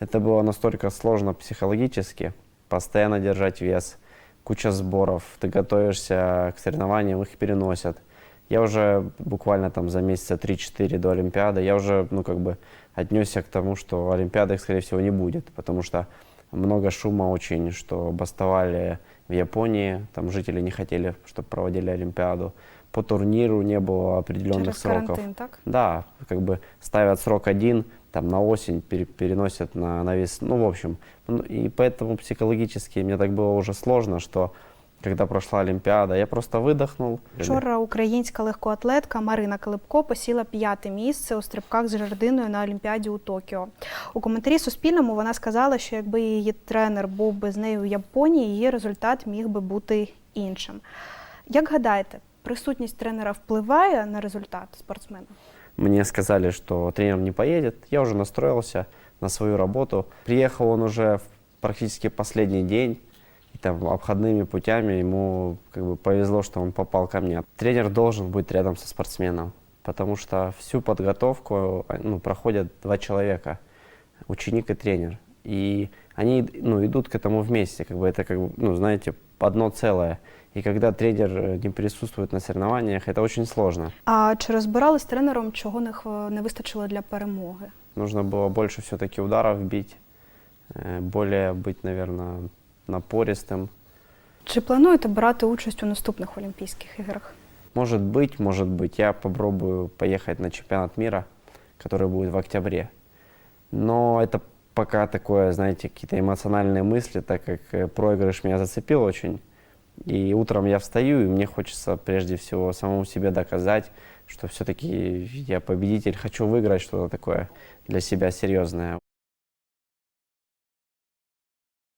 Это было настолько сложно психологически, постоянно держать вес, куча сборов, ты готовишься к соревнованиям, их переносят. Я уже буквально там за месяца 3-4 до Олимпиады, я уже, ну, как бы отнесся к тому, что Олимпиады, скорее всего, не будет, потому что много шума очень, что бастовали в Японии, там жители не хотели, чтобы проводили Олимпиаду. По турниру не было определенных Через сроков. карантин, так? Да, как бы ставят срок один, там на осень пере- переносят на, на весну. Ну, в общем, ну, и поэтому психологически мне так было уже сложно, что когда прошла Олимпиада, я просто выдохнул. Вчора українська легкоатлетка Марина Калибко посіла п'яте місце у стрибках з жердиною на Олімпіаді у Токіо. У коментарі Суспільному вона сказала, що якби її тренер був би з нею в Японії, її результат міг би бути іншим. Як гадаєте, присутність тренера впливає на результат спортсмена? Мне сказали, что тренер не поедет. Я уже настроился на свою работу. Приехал он уже в практически последний день. И там обходными путями ему как бы повезло, что он попал ко мне. Тренер должен быть рядом со спортсменом, потому что всю подготовку э, ну, проходят два человека, ученик и тренер. И они ну, идут к этому вместе, как бы это, как бы, ну, знаете, одно целое. И когда тренер э, не присутствует на соревнованиях, это очень сложно. А чи розбирали з тренером, чого не, хва- не вистачило для перемоги? Нужно было больше все-таки ударов бить, э, более быть, наверное, напористым. Чи плануєте брати участь у наступних Олімпійських іграх? Может быть, может быть, я попробую поехать на чемпионат мира, который будет в октябре. Но это пока такое, знаете, какие-то эмоциональные мысли, так как э, проигрыш меня зацепил очень. И утром я встаю, и мне хочется прежде всего самому себе доказать, что все-таки я победитель, хочу выиграть что-то такое для себя серьезное.